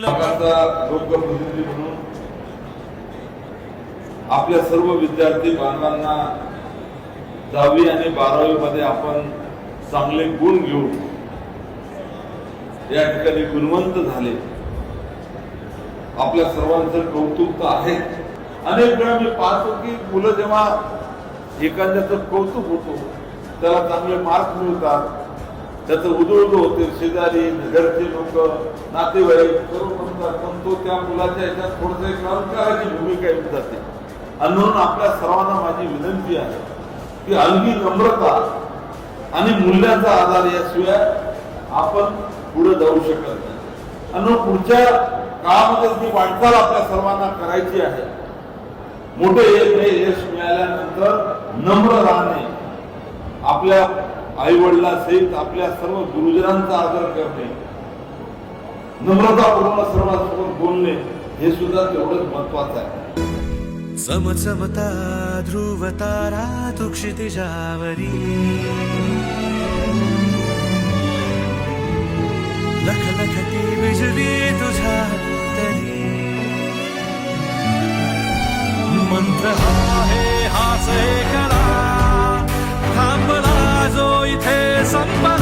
लोकप्रतिनिधी म्हणून आपल्या सर्व विद्यार्थी बांधवांना दहावी आणि बारावी मध्ये आपण चांगले गुण घेऊन या ठिकाणी गुणवंत झाले. आपल्या सर्वांचं कौतुक तर आहे. अनेक वेळा मी पाहतो की मुलं जेव्हा एखाद्याचं कौतुक होतो त्याला चांगले मार्क मिळतात. त्याचं उदळ होते शेजारी घरचे लोक नातेवाईक सर्व म्हणतात पण तो त्या मुलाच्या याच्यात थोडस एक अलंकाराची भूमिका येऊन जाते. आणि म्हणून आपल्या सर्वांना माझी विनंती आहे की अलगी नम्रता आणि मूल्यांचा आधार याशिवाय आपण पुढे जाऊ शकत नाही. आणि पुढच्या काळामध्ये जी वाटचाल आपल्या सर्वांना करायची आहे मोठे यश हे यश मिळाल्यानंतर नम्र राहणे आपल्या आई वडिलांसहित आपल्या सर्व गुरुजनांचा आदर करणे. नम्रतापूर्ण सर्वांसोबत बोलणे हे सुद्धा तेवढंच महत्वाचं आहे. समसमता ध्रुव तारा तु क्षितिजावरी लख लखती बिजली तुझा तरी मंत्र हा 提心吧。